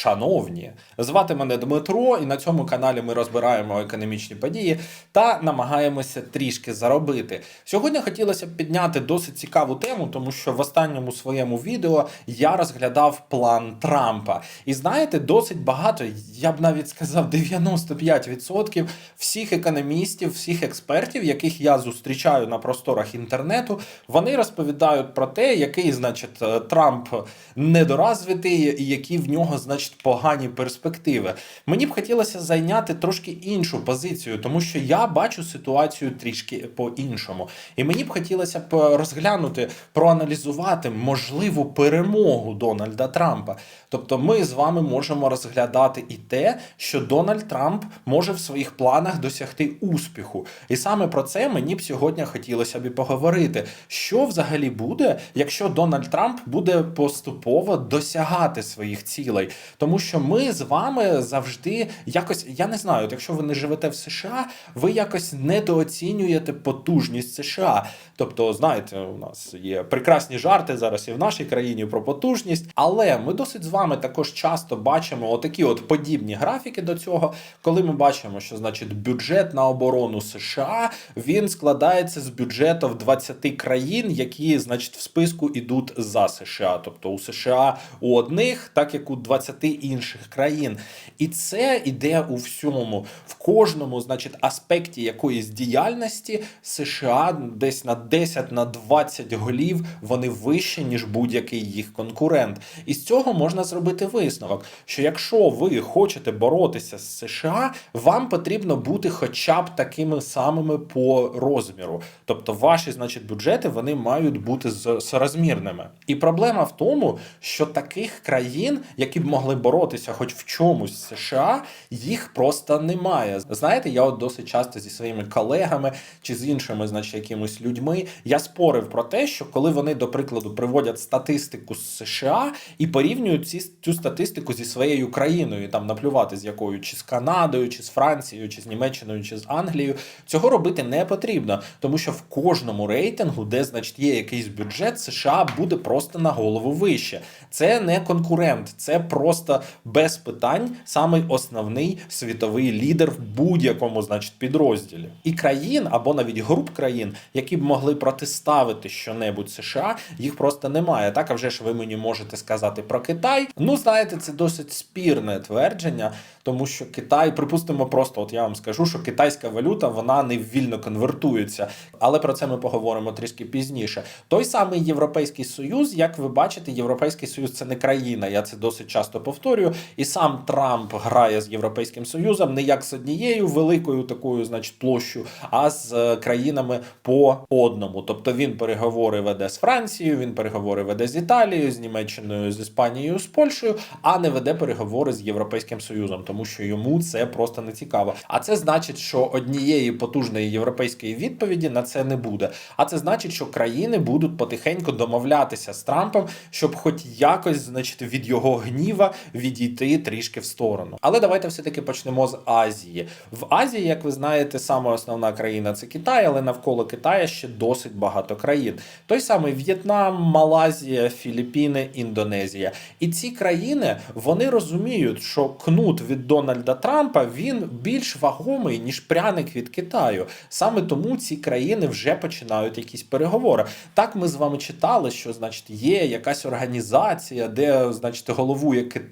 Шановні, звати мене Дмитро, і на цьому каналі ми розбираємо економічні події та намагаємося трішки заробити. Сьогодні хотілося б підняти досить цікаву тему, тому що в останньому своєму відео я розглядав план Трампа. І знаєте, досить багато, я б навіть сказав, 95% всіх економістів, всіх експертів, яких я зустрічаю на просторах інтернету, вони розповідають про те, який, значить, е, Трамп недоразвитий і які в нього, значить, погані перспективи. Мені б хотілося зайняти трошки іншу позицію, тому що я бачу ситуацію трішки по-іншому. І мені б хотілося б розглянути, проаналізувати можливу перемогу Дональда Трампа. Тобто, ми з вами можемо розглядати і те, що Дональд Трамп може в своїх планах досягти успіху. І саме про це мені б сьогодні хотілося б і поговорити. Що взагалі буде, якщо Дональд Трамп буде поступово досягати своїх цілей? Тому що ми з вами завжди якось, я не знаю, якщо ви не живете в США, ви якось недооцінюєте потужність США. Тобто, знаєте, у нас є прекрасні жарти зараз і в нашій країні про потужність, але ми досить з вами також часто бачимо отакі от подібні графіки до цього, коли ми бачимо, що значить бюджет на оборону США він складається з бюджету в 20 країн, які, значить, в списку ідуть за США. Тобто у США у одних, так як у 20 інших країн. І це іде у всьому, в кожному, значить, аспекті якоїсь діяльності США десь на 10 на 20 голів вони вищі, ніж будь-який їх конкурент. І з цього можна зробити висновок, що якщо ви хочете боротися з США, вам потрібно бути хоча б такими самими по розміру. Тобто ваші, значить, бюджети вони мають бути соразмірними. І проблема в тому, що таких країн, які б могли боротися хоч в чомусь з США, їх просто немає. Знаєте, я от досить часто зі своїми колегами чи з іншими, значить, якимись людьми, я спорив про те, що коли вони, до прикладу, приводять статистику з США і порівнюють ці, цю статистику зі своєю країною, там наплювати з якою, чи з Канадою, чи з Францією, чи з Німеччиною, чи з Англією, цього робити не потрібно, тому що в кожному рейтингу, де значить є якийсь бюджет, США буде просто на голову вище. Це не конкурент, це просто без питань самий основний світовий лідер в будь-якому, значить, підрозділі. І країн або навіть груп країн, які б могли протиставити щонебудь США, їх просто немає. Так, а вже ж ви мені можете сказати про Китай. Ну, знаєте, це досить спірне твердження, тому що Китай, припустимо, просто от я вам скажу, що китайська валюта вона не вільно конвертується. Але про це ми поговоримо трішки пізніше. Той самий Європейський Союз, як ви бачите, Європейський Союз це не країна. Я це досить часто повторюю. І сам Трамп грає з Європейським Союзом не як з однією великою такою, значить, площу, а з е, країнами по одному. Тобто він переговори веде з Францією, він переговори веде з Італією, з Німеччиною, з Іспанією, з Польщею, а не веде переговори з Європейським Союзом, тому що йому це просто не цікаво. А це значить, що однієї потужної європейської відповіді на це не буде. А це значить, що країни будуть потихеньку домовлятися з Трампом, щоб хоч якось, значить, від його гніва відійти трішки в сторону. Але давайте все-таки почнемо з Азії. В Азії, як ви знаєте, саме основна країна це Китай, але навколо Китая ще досить багато країн. Той самий В'єтнам, Малазія, Філіппіни, Індонезія. І ці країни вони розуміють, що кнут від Дональда Трампа він більш вагомий ніж пряник від Китаю. Саме тому ці країни вже починають якісь переговори. Так ми з вами читали, що значить є якась організація, де значить головує Китай,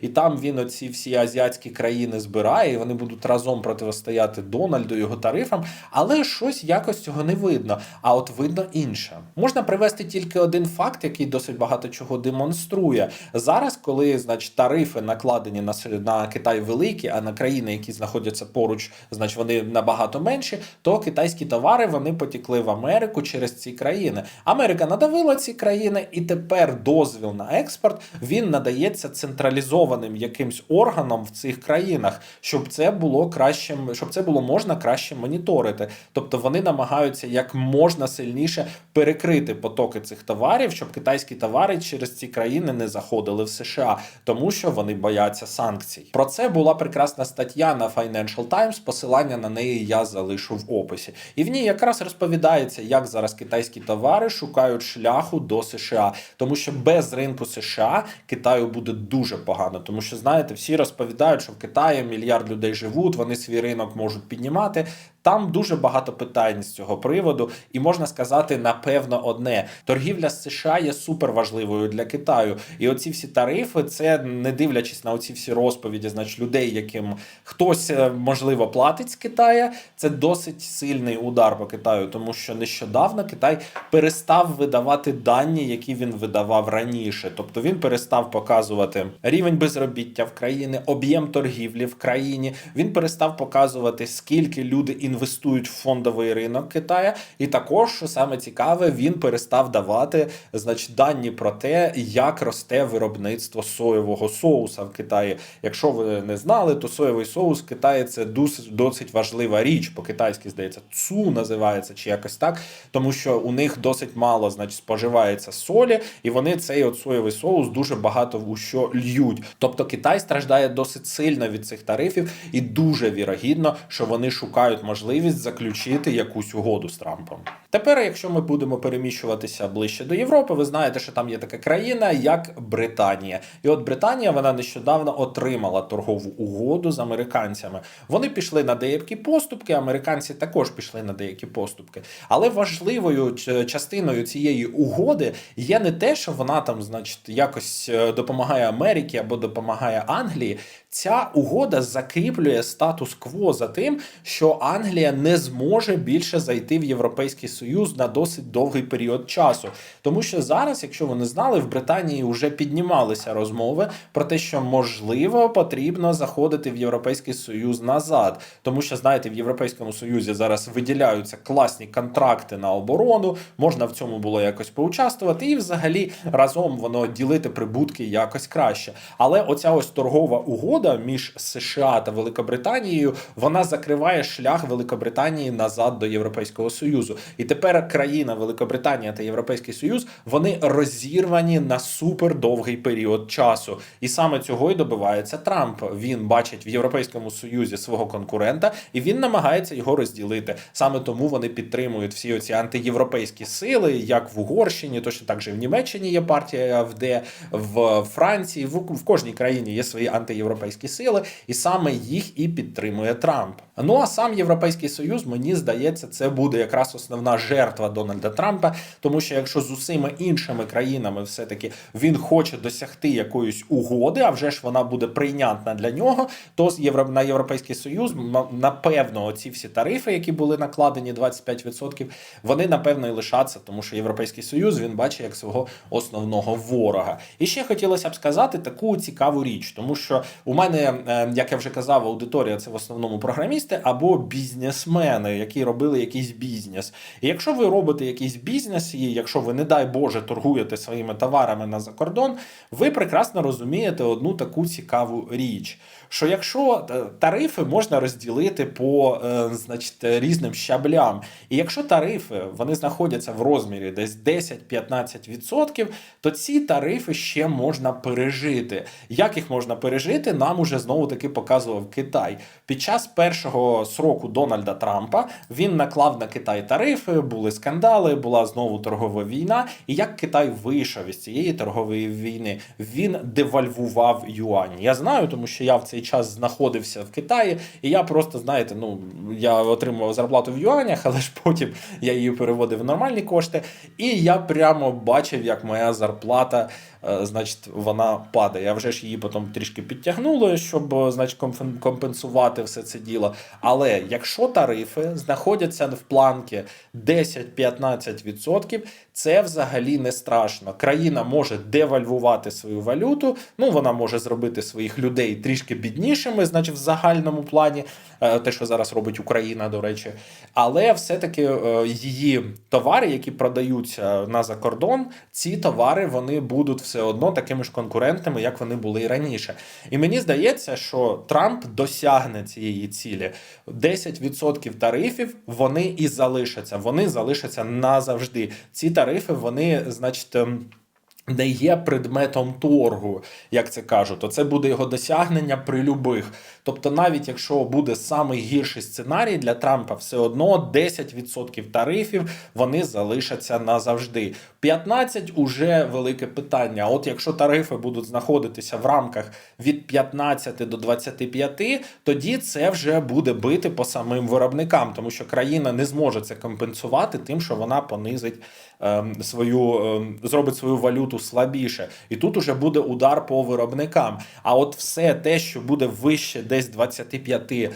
і там він оці всі азіатські країни збирає, і вони будуть разом протистояти Дональду його тарифам. Але щось якось цього не видно. А от видно інше. Можна привести тільки один факт, який досить багато чого демонструє. Зараз, коли значить тарифи накладені на на Китай великі, а на країни, які знаходяться поруч, значить вони набагато менші, то китайські товари вони потікли в Америку через ці країни. Америка надавила ці країни, і тепер дозвіл на експорт він надається централізованим якимсь органам в цих країнах, щоб це було кращим, щоб це було можна краще моніторити. Тобто вони намагаються як можна сильніше перекрити потоки цих товарів, щоб китайські товари через ці країни не заходили в США, тому що вони бояться санкцій. Про це була прекрасна стаття на Financial Times. Посилання на неї я залишу в описі. І в ній якраз розповідається, як зараз китайські товари шукають шляху до США, тому що без ринку США Китаю буде дуже дуже погано, тому що знаєте, всі розповідають, що в Китаї мільярд людей живуть, вони свій ринок можуть піднімати. Там дуже багато питань з цього приводу, і можна сказати, напевно, одне: торгівля з США є супер важливою для Китаю. І оці всі тарифи, це не дивлячись на оці всі розповіді, значить людей, яким хтось е, можливо платить з Китаю. Це досить сильний удар по Китаю, тому що нещодавно Китай перестав видавати дані, які він видавав раніше. Тобто він перестав показувати рівень безробіття в країні, об'єм торгівлі в країні. Він перестав показувати, скільки люди інвестують в фондовий ринок Китаю. І також, саме цікаве, він перестав давати значить, дані про те, як росте виробництво соєвого соуса в Китаї. Якщо ви не знали, то соєвий соус в Китаї це досить важлива річ. По-китайськи здається, цу називається чи якось так, тому що у них досить мало значить, споживається солі, і вони цей от соєвий соус дуже багато у що льють. Тобто Китай страждає досить сильно від цих тарифів, і дуже вірогідно, що вони шукають можливість заключити якусь угоду з Трампом. Тепер, якщо ми будемо переміщуватися ближче до Європи, ви знаєте, що там є така країна, як Британія. І от Британія вона нещодавно отримала торгову угоду з американцями. Вони пішли на деякі поступки, американці також пішли на деякі поступки. Але важливою частиною цієї угоди є не те, що вона там, значить, якось е, допомагає Америці або допомагає Англії. Ця угода закріплює статус-кво за тим, що Англія не зможе більше зайти в Європейський Союз на досить довгий період часу. Тому що зараз, якщо ви не знали, в Британії вже піднімалися розмови про те, що можливо потрібно заходити в Європейський Союз назад. Тому що знаєте, в Європейському Союзі зараз виділяються класні контракти на оборону, можна в цьому було якось поучаствувати, і взагалі разом воно ділити прибутки якось краще. Але оця ось торгова угода між США та Великобританією вона закриває шлях Великобританії назад до Європейського Союзу. І тепер країна Великобританія та Європейський Союз вони розірвані на супер довгий період часу. І саме цього й добивається Трамп. Він бачить в Європейському Союзі свого конкурента, і він намагається його розділити. Саме тому вони підтримують всі оці антиєвропейські сили, як в Угорщині, точно так же в Німеччині є партія АФД, в Франції, в, в кожній країні є свої антиєвропейські сили, і саме їх і підтримує Трамп. Ну а сам Європейський Союз, мені здається, це буде якраз основна жертва Дональда Трампа, тому що якщо з усіма іншими країнами все-таки він хоче досягти якоїсь угоди, а вже ж вона буде прийнятна для нього, то з євро на Європейський Союз напевно оці всі тарифи, які були накладені 25%, вони напевно і лишаться, тому що Європейський Союз він бачить як свого основного ворога. І ще хотілося б сказати таку цікаву річ, тому що у мене, е, як я вже казав, аудиторія це в основному програмісти або бізнесмени, які робили якийсь бізнес. І якщо ви робите якийсь бізнес, і якщо ви, не дай Боже, торгуєте своїми товарами на закордон, ви прекрасно розумієте одну таку цікаву річ. Що якщо е, тарифи можна розділити по е, значить, різним щаблям, і якщо тарифи вони знаходяться в розмірі десь 10-15%, то ці тарифи ще можна пережити. Як їх можна пережити, нам уже знову таки показував Китай. Під час першого сроку Дональда Трампа він наклав на Китай тарифи, були скандали, була знову торгова війна. І як Китай вийшов із цієї торгової війни, він девальвував юань. Я знаю, тому що я в цей час знаходився в Китаї, і я просто знаєте, ну я отримував зарплату в юанях, але ж потім я її переводив в нормальні кошти, і я прямо бачив, як моя зарплата. Е, Значить, вона падає. А вже ж її потім трішки підтягнули, щоб е, значить, компенсувати все це діло. Але якщо тарифи знаходяться в планки 10-15%, це взагалі не страшно. Країна може девальвувати свою валюту, ну вона може зробити своїх людей трішки біднішими, значить, в загальному плані, е, те, що зараз робить Україна, до речі. Але все-таки її товари, які продаються на закордон, ці товари вони будуть все одно такими ж конкурентами, як вони були і раніше. І мені здається, що Трамп досягне цієї цілі. 10% тарифів вони і залишаться. Вони залишаться назавжди. Ці тарифи, вони, значить. ем, не є предметом торгу, як це кажуть, то це буде його досягнення при любих. Тобто, навіть якщо буде самий гірший сценарій для Трампа, все одно 10% тарифів вони залишаться назавжди. 15 уже велике питання. От якщо тарифи будуть знаходитися в рамках від 15 до 25, тоді це вже буде бити по самим виробникам, тому що країна не зможе це компенсувати тим, що вона понизить ем, свою ем, зробить свою валюту слабіше. І тут уже буде удар по виробникам. А от все те, що буде вище десь 25 е,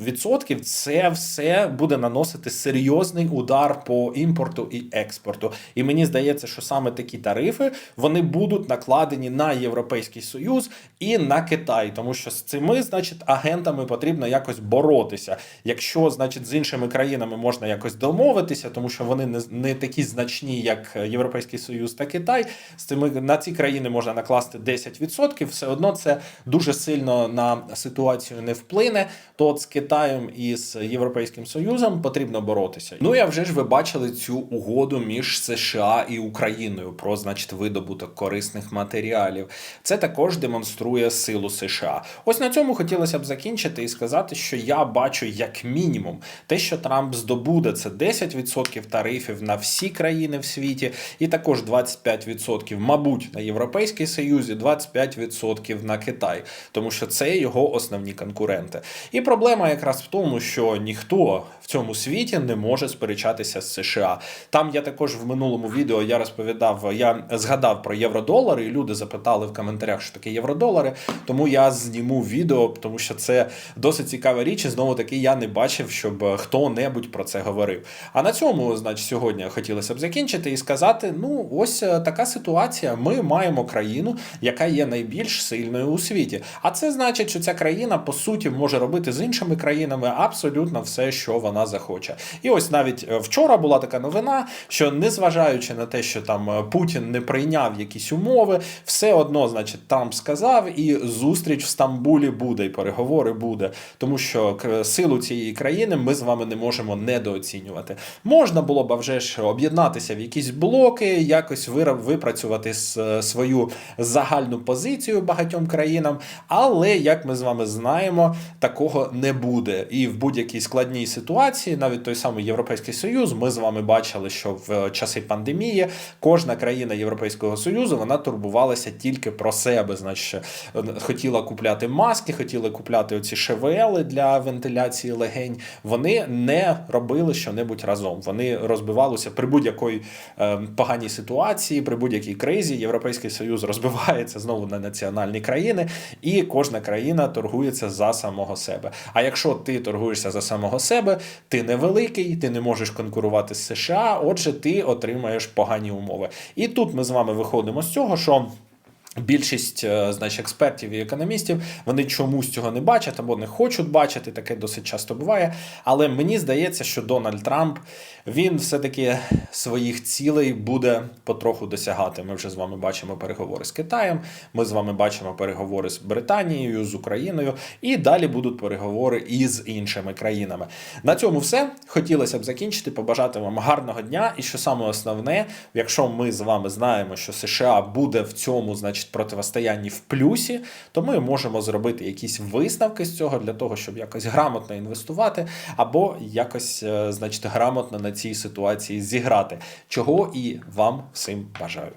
відсотків, це все буде наносити серйозний удар по імпорту і експорту. І мені здається, що саме такі тарифи вони будуть накладені на Європейський Союз і на Китай, тому що з цими, значить, агентами потрібно якось боротися. Якщо, значить, з іншими країнами можна якось домовитися, тому що вони не, не такі значні, як Європейський Союз та Китай. З цими на ці країни можна накласти 10%, все одно це дуже сильно на ситуацію не вплине. То з Китаєм і з Європейським Союзом потрібно боротися. Ну я вже ж ви бачили цю угоду між США і Україною про значить видобуток корисних матеріалів. Це також демонструє силу США. Ось на цьому хотілося б закінчити і сказати, що я бачу як мінімум те, що Трамп здобуде, це 10% тарифів на всі країни в світі, і також 25%, мабуть, на Європейський Союз, і 25% на Китай, тому що це його основні конкуренти. І проблема якраз в тому, що ніхто в цьому світі не може сперечатися з США. Там я також в минулому відео я розповідав, я згадав про євродолари, і люди запитали в коментарях, що таке євродолари. Тому я зніму відео, тому що це досить цікава річ. І знову таки я не бачив, щоб хто-небудь про це говорив. А на цьому, значить, сьогодні хотілося б закінчити і сказати: ну, ось е, така ситуація. Ми маємо країну, яка є найбільш сильною у світі. А це значить, що ця країна по суті може робити з іншими країнами абсолютно все, що вона захоче. І ось навіть е, вчора була така новина, що незважаючи на те, що там е, Путін не прийняв якісь умови, все одно, значить, Трамп сказав, і зустріч в Стамбулі буде, і переговори буде, тому що силу цієї країни ми з вами не можемо недооцінювати. Можна було б вже ж об'єднатися в якісь блоки, якось випрацювати свою загальну позицію багатьом країнам, але як ми з вами знаємо, такого не буде. І в будь-якій складній ситуації, навіть той самий Європейський Союз, ми з вами бачили, що в часи пандемії кожна країна Європейського Союзу вона турбувалася тільки про себе. Значить, е, хотіла купляти маски, хотіла купляти оці ШВЛи для вентиляції легень. Вони не робили що-небудь разом. Вони розбивалися при будь-якій е, поганій ситуації, при будь-якій кризі. Європейський Союз розбивається знову на національні країни, і кожна країна торгується за самого себе. А якщо ти торгуєшся за самого себе, ти невеликий, ти не можеш конкурувати з США, отже, ти отримаєш погані умови. І тут ми з вами виходимо з цього, що. Більшість е, значить, експертів і економістів вони чомусь цього не бачать або не хочуть бачити. Таке досить часто буває. Але мені здається, що Дональд Трамп він все-таки своїх цілей буде потроху досягати. Ми вже з вами бачимо переговори з Китаєм. Ми з вами бачимо переговори з Британією, з Україною, і далі будуть переговори із іншими країнами. На цьому все хотілося б закінчити. Побажати вам гарного дня. І що саме основне, якщо ми з вами знаємо, що США буде в цьому, значить, противостоянні в плюсі, то ми можемо зробити якісь висновки з цього для того, щоб якось грамотно інвестувати, або якось, е, значить, грамотно на цій ситуації зіграти, чого і вам всім бажаю.